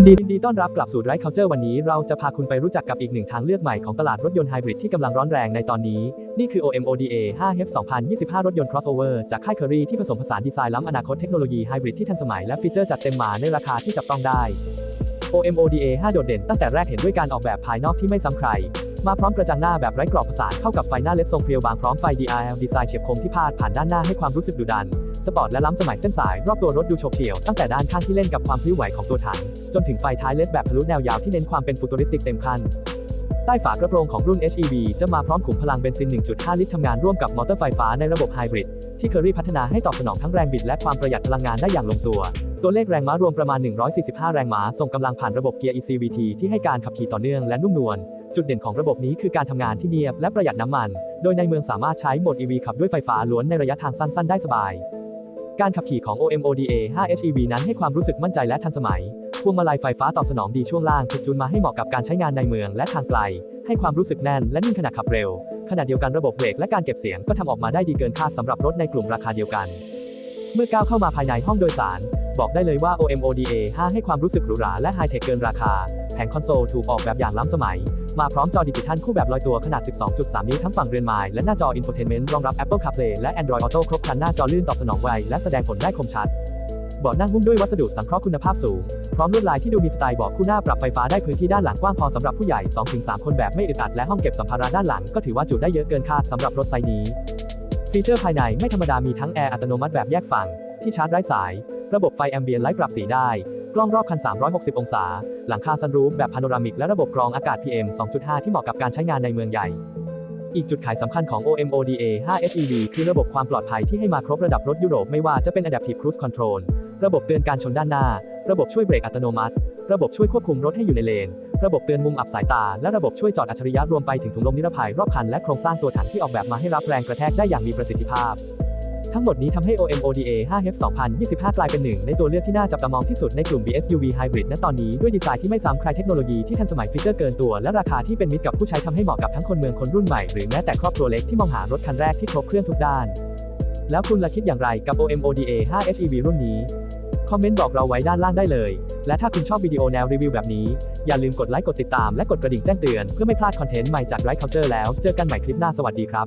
นดียินดีต้อนรับกลับสู่ Drive Culture วันนี้เราจะพาคุณไปรู้จักกับอีกหนึ่งทางเลือกใหม่ของตลาดรถยนต์ไฮบริดที่กำลังร้อนแรงในตอนนี้ นี่คือ OMODA 5 F 2025 รถยนต์ crossover จากค่าย Curry ที่ผสมผสานดีไซน์ล้ำอนาคตเทคโนโลยีไฮบริดที่ทันสมัยและฟีเจอร์จัดเต็มมาในราคาที่จับต้องได้ OMODA 5 โดดเด่นตั้งแต่แรกเห็นด้วยการออกแบบภายนอกที่ไม่ซ้ำใคร มาพร้อมกระจังหน้าแบบไร้กรอบประสานเข้ากับไฟหน้าเล็ดทรงเพรียวบางพร้อมไฟ DRL ดีไซน์เฉียบคมที่พาดผ่านด้านหน้าให้ความรู้สึกดุดัน สปอร์ตและล้ำสมัยเส้นสาย รอบตัวรถดูโฉบเฉี่ยวตั้งแต่ด้านข้างที่เล่นกับความพลิ้วไหวของตัวถัง จนถึงไฟท้ายเล็ดแบบทะลุแนวยาวที่เน้นความเป็นฟูตูริสติกเต็มคันใต้ฝากระโปรงของรุ่น HEV จะมาพร้อมขุมพลังเบนซิน 1.5 ลิตรทำงานร่วมกับมอเตอร์ไฟฟ้าในระบบไฮบริดที่เคอรี่พัฒนาให้ตอบสนองทั้งแรงบิดและความประหยัดพลังงานได้อย่างลงตัว ตัวเลขแรงม้ารวมประมาณ 145 แรงม้าส่งกำลังผ่านระบบเกียร์ ECVT ที่ให้การขับขี่ต่อเนื่องและนุ่มนวล จุดเด่นของระบบนี้คือการทำงานที่เนียบและประหยัดน้ำมัน โดยในเมืองสามารถใช้โหมด EV ขับด้วยไฟฟ้าล้วนในระยะทางสั้น ๆ ได้สบาย การขับขี่ของ OMODA 5 HEV นั้นให้ความรู้สึกมั่นใจและทันสมัย พวงมาลัยไฟฟ้าตอบสนองดีช่วงล่างถูกจูนมาให้เหมาะกับการใช้งานในเมืองและทางไกล ให้ความรู้สึกแน่นและนิ่งขณะขับเร็ว ขณะเดียวกันระบบเบรกและการเก็บเสียงก็ทำออกมาได้ดีเกินคาดสำหรับรถในกลุ่มราคาเดียวกัน เมื่อก้าวเข้ามาภายในห้องโดยสาร บอกได้เลยว่า OMODA 5 ให้ความรู้สึกหรูหราและไฮเทคเกินราคา แผงคอนโซลถูกออกแบบอย่างล้ำสมัย มาพร้อมจอดิจิทัลคู่แบบลอยตัวขนาด 12.3 นิ้วทั้งฝั่งเรือนไม้และหน้าจอ Infotainment รองรับ Apple CarPlay และ Android Auto ครบครันหน้าจอลื่นตอบสนองไวและแสดงผลได้คมชัดเบาะนั่งหุ้มด้วยวัสดุสังเคราะห์คุณภาพสูง พร้อมลวดลายที่ดูมีสไตล์เบาะคู่หน้าปรับไฟฟ้าได้พื้นที่ด้านหลังกว้างพอสำหรับผู้ใหญ่ 2-3 คนแบบไม่อึดอัดและห้องเก็บสัมภาระด้านหลังก็ถือว่าจุได้เยอะเกินคาดสำหรับรถไซส์นี้ ฟีเจอร์ภายในไม่ธรรมดามีทั้งแอร์อัตโนมัติแบบแยกฝั่งที่ชาร์จไร้สาย ระบบไฟแอมเบียนไลท์ปรับสีได้ กล้องรอบคัน 360 องศา หลังคาซันรูฟแบบพาโนรามิกและระบบกรองอากาศ PM 2.5 ที่เหมาะกับการใช้งานในเมืองใหญ่ อีกจุดขายสำคัญของ OMODA 5 HEV คือระบบความปลอดภัยที่ให้มาครบระดับรถยุโรปไม่ว่าจะเป็น Adaptive Cruise Control ระบบเตือนการชนด้านหน้า ระบบช่วยเบรกอัตโนมัติ ระบบช่วยควบคุมรถให้อยู่ในเลน ระบบเตือนมุมอับสายตา และระบบช่วยจอดอัจฉริยะรวมไปถึงถุงลมนิรภัยรอบคันและโครงสร้างตัวถังที่ออกแบบมาให้รับแรงกระแทกได้อย่างมีประสิทธิภาพ ทั้งหมดนี้ทำให้ OMODA 5 F 2025 กลายเป็นหนึ่งในตัวเลือกที่น่าจับตามองที่สุดในกลุ่ม BSUV Hybrid ณตอนนี้ด้วยดีไซน์ที่ไม่ซ้ำใครเทคโนโลยีที่ทันสมัยฟีเจอร์เกินตัว และราคาที่เป็นมิตรกับผู้ใช้ทำให้เหมาะกับทั้งคนเมืองคนรุ่นใหม่หรือแม้แต่ครอบครัวเล็กที่มองหารถคันแรกที่ครบเครื่องทุกด้าน แล้วคุณล่ะคิดอย่างไรกับ OMODA 5 HEV รุ่นนี้คอมเมนต์บอกเราไว้ด้านล่างได้เลย และถ้าคุณชอบวิดีโอแนวรีวิวแบบนี้ อย่าลืมกดไลค์กดติดตามและกดกระดิ่งแจ้งเตือนเพื่อไม่พลาดคอนเทนต์ใหม่จาก Right Culture แล้ว เจอกันใหม่คลิปหน้าสวัสดีครับ